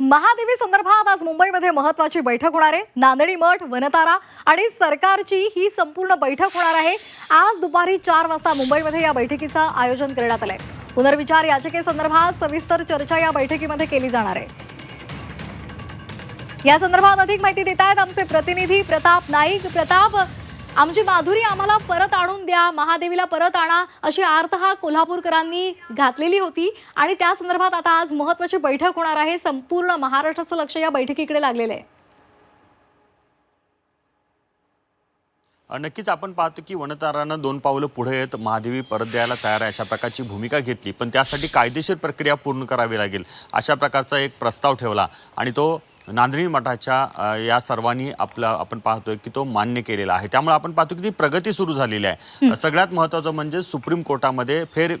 महादेवी संदर्भात आज मुंबईमध्ये महत्वाची बैठक होणार आहे. नांदणी मठ वनतारा आणि सरकारची ही संपूर्ण बैठक होणार आहे. आज दुपारी चार वाजता मुंबईमध्ये या बैठकीचं आयोजन करण्यात आलंय. पुनर्विचार याचिकेसंदर्भात सविस्तर चर्चा या बैठकीमध्ये केली जाणार आहे. या संदर्भात अधिक माहिती देत आहेत आमचे प्रतिनिधी प्रताप नाईक. प्रताप आमची माधुरी आम्हाला परत आणून द्या. महादेवीला परत आणा अशी आर्त हा कोल्हापूरकरांनी घातलेली होती. आणि त्या संदर्भात आता आज महत्वाची बैठक होणार आहे. संपूर्ण महाराष्ट्राचं लक्ष या बैठकीकडे लागलेलं आहे. नक्कीच आपण पाहतो की वनतारानं दोन पावलं पुढे येत महादेवी परत द्यायला तयार आहे अशा प्रकारची भूमिका घेतली. पण त्यासाठी कायदेशीर प्रक्रिया पूर्ण करावी लागेल अशा प्रकारचा एक प्रस्ताव ठेवला. आणि तो नांदणी मठाच्या या सर्वांनी आपला आपण पाहतोय की तो मान्य केलेला आहे. त्यामुळे आपण पाहतो की ती प्रगती सुरू झालेली आहे. सगळ्यात महत्त्वाचं म्हणजे सुप्रीम कोर्टामध्ये फेर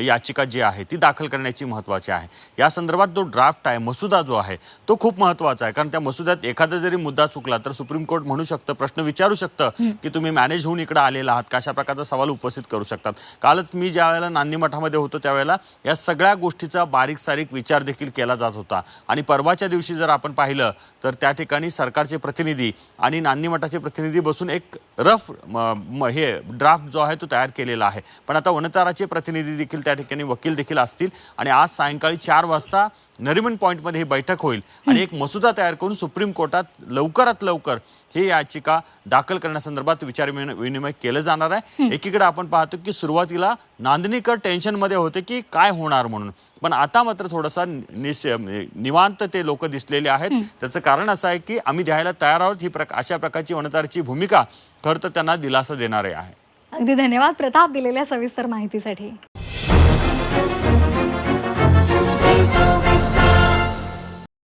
याचिका जी आहे ती दाखल करण्याची महत्त्वाची आहे. या संदर्भात जो ड्राफ्ट आहे मसुदा जो आहे तो खूप महत्त्वाचा आहे. कारण त्या मसुद्यात एखादा जरी मुद्दा चुकला तर सुप्रीम कोर्ट म्हणू शकतं प्रश्न विचारू शकतं की तुम्ही मॅनेज होऊन इकडे आलेला आहात का अशा प्रकारचा सवाल उपस्थित करू शकतात. कालच मी ज्या वेळेला नांदी मठामध्ये होतो त्यावेळेला या सगळ्या गोष्टीचा बारीक सारीक विचार देखील केला जात होता. आणि परवाच्या दिवशी जर आपण पाहिलं तर त्या ठिकाणी सरकारचे प्रतिनिधी आणि नांदी मठाचे प्रतिनिधी बसून एक रफ म- हे ड्राफ्ट जो आहे तो तयार केलेला आहे. पण आता वनताराचे प्रतिनिधी देखील त्या ठिकाणी वकील देखील असतील आणि आज सायंकाळी चार वाजता नरिमन पॉईंटमध्ये ही बैठक होईल. आणि एक मसुदा तयार करून सुप्रीम कोर्टात लवकरात लवकर ही याचिका दाखल करण्यासंदर्भात विचार विन- विनिमय केलं जाणार आहे. एकीकडे आपण पाहतो की सुरुवातीला नांदणीकर टेन्शनमध्ये होते की काय होणार म्हणून. पण आता मात्र थोडासा निस निवांत ते लोक दिसलेले आहेत. त्याचं कारण असं आहे की आम्ही द्यायला तयार आहोत. ही प्रक अशा प्रकारची वनताराची भूमिका खरं तर त्यांना दिलासा देणारे आहे. अगदी धन्यवाद. प्रताप दिलेल्या सविस्तर माहितीसाठी.